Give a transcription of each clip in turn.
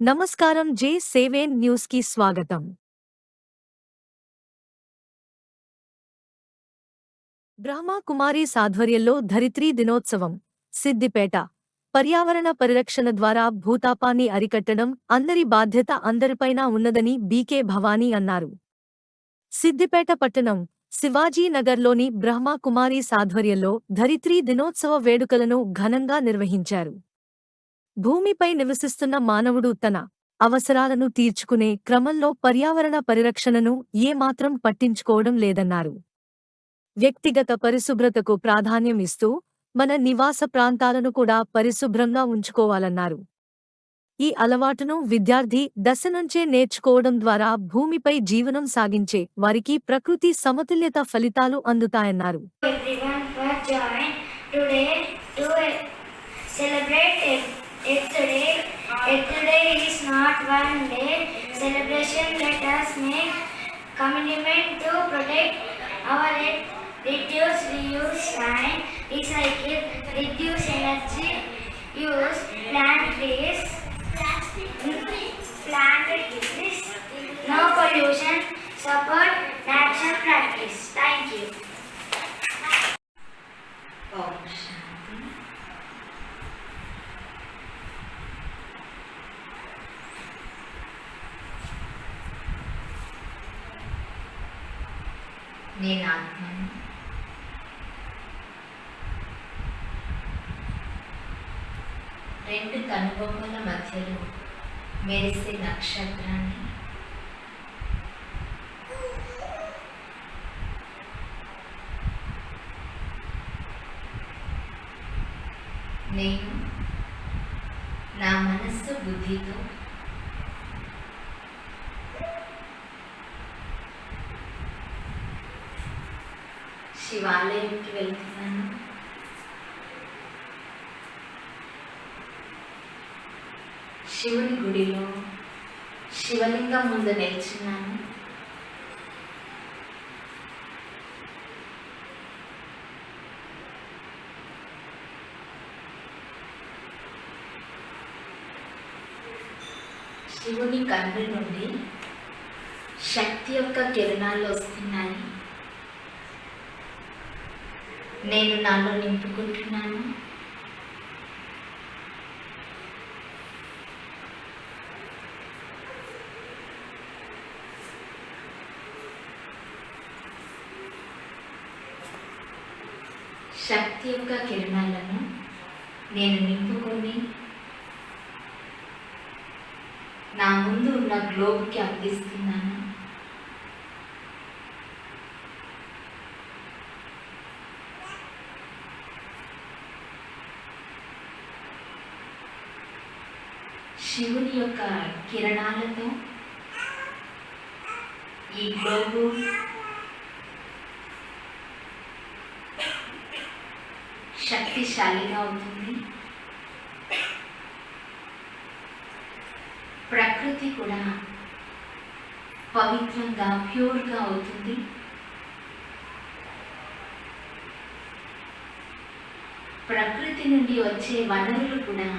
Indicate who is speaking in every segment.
Speaker 1: నమస్కారం జే సేవేన్ న్యూస్కి స్వాగతం బ్రహ్మకుమారి సాధ్వర్యంలో ధరిత్రీ దినోత్సవం సిద్దిపేట. పర్యావరణ పరిరక్షణ ద్వారా భూతాపాన్ని అరికట్టడం అందరి బాధ్యత అందరిపైన ఉన్నదని బీకే భవానీ అన్నారు. సిద్దిపేట పట్టణం శివాజీనగర్లోని బ్రహ్మకుమారి సాధ్వర్యంలో ధరిత్రీ దినోత్సవ వేడుకలను ఘనంగా నిర్వహించారు. భూమిపై నివసిస్తున్న మానవుడు తన అవసరాలను తీర్చుకునే క్రమంలో పర్యావరణ పరిరక్షణను ఏమాత్రం పట్టించుకోవడం లేదన్నారు. వ్యక్తిగత పరిశుభ్రతకు ప్రాధాన్యం ఇస్తూ మన నివాస ప్రాంతాలను కూడా పరిశుభ్రంగా ఉంచుకోవాలన్నారు. ఈ అలవాటును విద్యార్థి దశ నుంచే నేర్చుకోవడం ద్వారా భూమిపై జీవనం సాగించే వారికి ప్రకృతి సమతుల్యత ఫలితాలు అందుతాయన్నారు.
Speaker 2: Everyone join today to celebrate Earth Earth Day. Earth Day is not one day celebration. Let us make commitment to protect our earth, reduce, reuse, and recycle, reduce energy use, plant trees,
Speaker 3: నేను ఆత్మను రెండు కనుబొమ్మల మధ్యలో మెరిసే నక్షత్రాన్ని. నేను నా మనస్సు బుద్ధితో శివాలయంకి వెళ్తున్నాను. శివుని గుడిలో శివలింగం ముందు నిల్చున్నాను. శివుని కన్ను నుండి శక్తి యొక్క కిరణాలు వస్తున్నాయి. నేను నాలో నింపుకుంటున్నాను. శక్తి యొక్క కిరణాలను నేను నింపుకొని నా ముందు ఉన్న గ్లోబ్కి అందిస్తున్నాను. శివుని యొక్క కిరణాలతో ఈ గ్లోబు శక్తిశాలిగా అవుతుంది ప్రకృతి కూడా పవిత్రంగా ప్యూర్గా అవుతుంది. ప్రకృతి నుండి వచ్చే వనరులు కూడా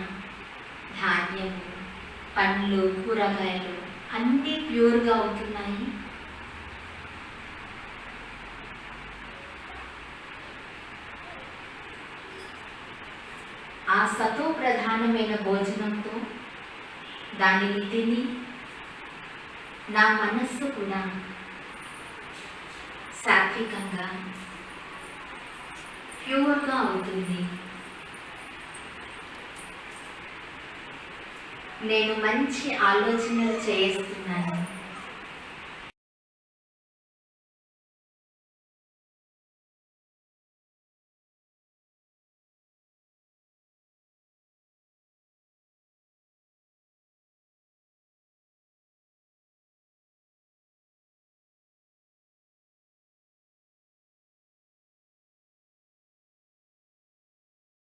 Speaker 3: ధాన్యము. పండ్లు కూరగాయలు అన్నీ ప్యూర్గా అవుతున్నాయి ఆ సతో ప్రధానమైన భోజనంతో దానిని తిని నా మనస్సు కూడా సాత్వికంగా ప్యూర్గా అవుతుంది నేను మంచి ఆలోచనలు చేస్తున్నాను.